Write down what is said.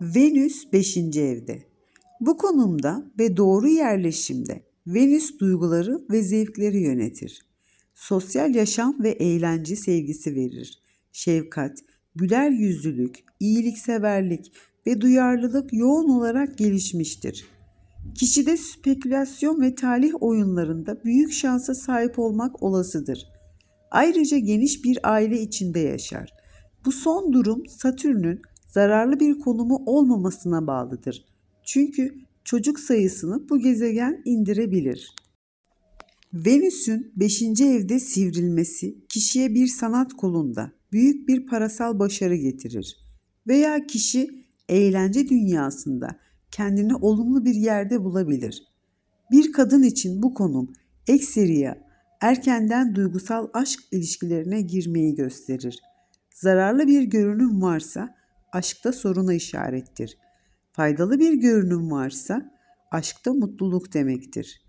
Venüs 5. evde. Bu konumda ve doğru yerleşimde Venüs duyguları ve zevkleri yönetir. Sosyal yaşam ve eğlence sevgisi verir. Şefkat, güler yüzlülük, iyilikseverlik ve duyarlılık yoğun olarak gelişmiştir. Kişide spekülasyon ve talih oyunlarında büyük şansa sahip olmak olasıdır. Ayrıca geniş bir aile içinde yaşar. Bu son durum Satürn'ün zararlı bir konumu olmamasına bağlıdır. Çünkü çocuk sayısını bu gezegen indirebilir. Venüs'ün 5. evde sivrilmesi kişiye bir sanat kolunda büyük bir parasal başarı getirir veya kişi eğlence dünyasında kendini olumlu bir yerde bulabilir. Bir kadın için bu konum ekseriya erkenden duygusal aşk ilişkilerine girmeyi gösterir. Zararlı bir görünüm varsa aşkta soruna işarettir. Faydalı bir görünüm varsa aşkta mutluluk demektir.